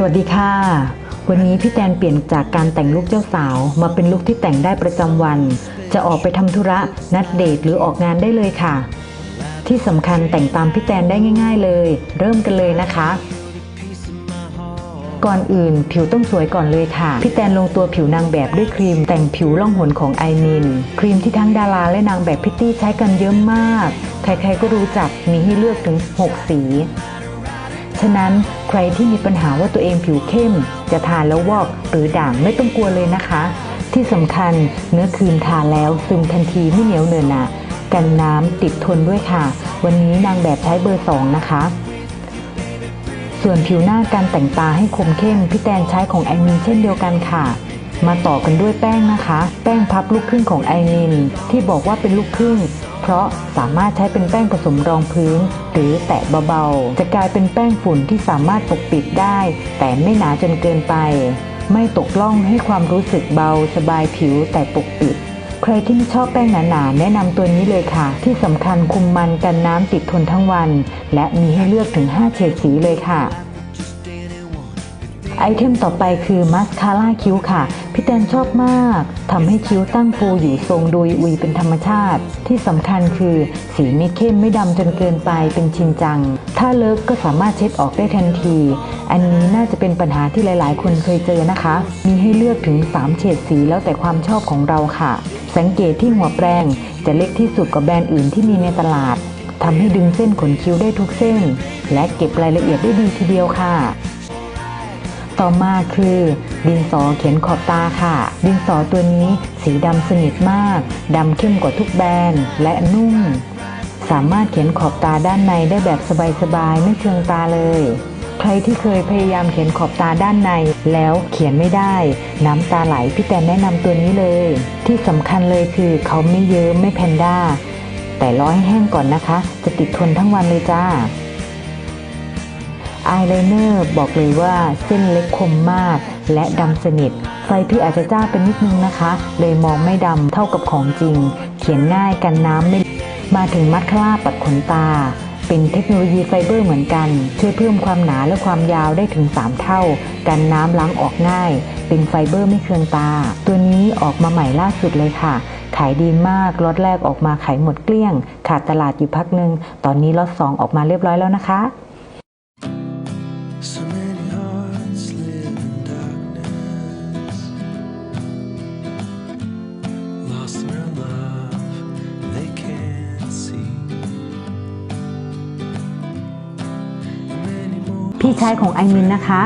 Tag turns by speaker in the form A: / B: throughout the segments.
A: สวัสดีค่ะ วันนี้พี่แตนเปลี่ยนจากการแต่งลุคเจ้าสาว มาเป็นลุคที่แต่งได้ประจำวัน จะออกไปทำธุระนัดเดทหรือออกงานได้เลยค่ะ ที่สำคัญแต่งตามพี่แตนได้ง่าย ๆ เลย เริ่มกันเลยนะคะ ก่อนอื่นผิวต้องสวยก่อนเลยค่ะ พี่แตนลงตัวผิวนางแบบด้วยครีม แต่งผิวล่องหนของไอมินครีมที่ทั้งดาราและนางแบบพิตตี้ใช้กันเยอะมาก ใครๆก็รู้จักมีให้เลือกถึง 6 สี ฉะนั้นใครที่มีปัญหาว่าตัวเองผิวเข้ม จะทาแล้ววอกหรือด่างไม่ต้องกลัวเลยนะคะ ที่สำคัญเนื้อครีมทาแล้วซึมทันทีไม่เหนียวเหนอะหนะกันน้ำติดทนด้วยค่ะ วันนี้นางแบบใช้เบอร์ 2 นะคะ ส่วนผิวหน้าการแต่งตาให้คมเข้มพี่แตนใช้ของไอมินเช่นเดียวกันค่ะ มาต่อกันด้วยแป้งนะคะ แป้งพับลูกครึ่งของไอมินที่บอกว่าเป็นลูกครึ่ง เพราะสามารถใช้เป็นแป้งผสมรองพื้น หรือแตะเบาๆ จะกลายเป็นแป้งฝุ่นที่สามารถปกปิดได้ แต่ไม่หนาจนเกินไป ไม่ตกล่องให้ความรู้สึกเบาสบายผิวแต่ปกปิด ใครที่ไม่ชอบแป้งหนาๆ แนะนำตัวนี้เลยค่ะ ที่สำคัญคุมมันกันน้ำติดทนทั้งวัน และมีให้เลือกถึง 5 เฉดสีเลยค่ะ ไอเทมต่อไปคือมัสคาร่าคิ้วค่ะ พี่แตนชอบมากทำให้คิ้วตั้งฟูอยู่ทรงดุยอุยเป็นธรรมชาติ ที่สำคัญคือสีไม่เข้มไม่ดำจนเกินไปเป็นชินจัง ถ้าเลิกก็สามารถเช็ดออกได้ทันที อันนี้น่าจะเป็นปัญหาที่หลาย ๆ คนเคยเจอนะคะ มีให้เลือกถึง 3 เฉดสีแล้วแต่ความชอบของเราค่ะ สังเกตที่หัวแปรงจะเล็กที่สุดกว่าแบรนด์อื่นที่มีในตลาดทำให้ดึงเส้นขนคิ้วได้ทุกเส้น และเก็บรายละเอียดได้ดีทีเดียวค่ะ ต่อมาคือ ดินสอเขียนขอบตาค่ะ ดินสอตัวนี้สีดำสนิทมากดำเข้มกว่าทุกแบรนด์และนุ่ม สามารถเขียนขอบตาด้านในได้แบบสบายๆไม่เคืองตาเลย ใครที่เคยพยายามเขียนขอบตาด้านใน แล้วเขียนไม่ได้ น้ำตาไหลพี่แตนแนะนำตัวนี้เลย ที่สำคัญเลยคือเขาไม่เยิ้มไม่แพนด้าแต่ร้อให้แห้งก่อนนะคะ จะติดทนทั้งวันเลยจ้า อายไลเนอร์บอกเลยว่าเส้นเล็กคมมากและดำสนิท ไฟพี่อาจจะจ้าเป็นนิดนึงนะคะ เลยมองไม่ดำเท่ากับของจริง เขียนง่ายกันน้ำไม่ มาถึงมัสคาร่าปัดขนตา เป็นเทคโนโลยีไฟเบอร์เหมือนกัน ช่วยเพิ่มความหนาและความยาวได้ถึง 3 เท่า กันน้ำล้างออกง่าย เป็นไฟเบอร์ไม่เคืองตา ตัวนี้ออกมาใหม่ล่าสุดเลยค่ะขายดีมากล็อตแรกออกมาขายหมดเกลี้ยง ขาดตลาดอยู่พักหนึ่ง ตอนนี้ล็อตสองออกมาเรียบร้อยแล้วนะคะ
B: ที่
A: ใช้ของไอมินนะคะ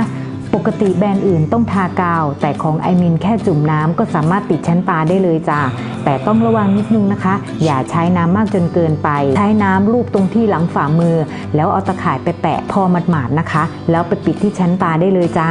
A: ปกติแบรนด์อื่นต้องทากาว แต่ของไอมินแค่จุ่มน้ำก็สามารถติดชั้นตาได้เลยจ้าแต่ต้องระวังนิดนึงนะคะ อย่าใช้น้ำมากจนเกินไป ใช้น้ำลูบตรงที่หลังฝ่ามือ แล้วเอาตะข่ายไปแปะพอหมาดๆนะคะ แล้วไปปิดที่ชั้นตาได้เลยจ้า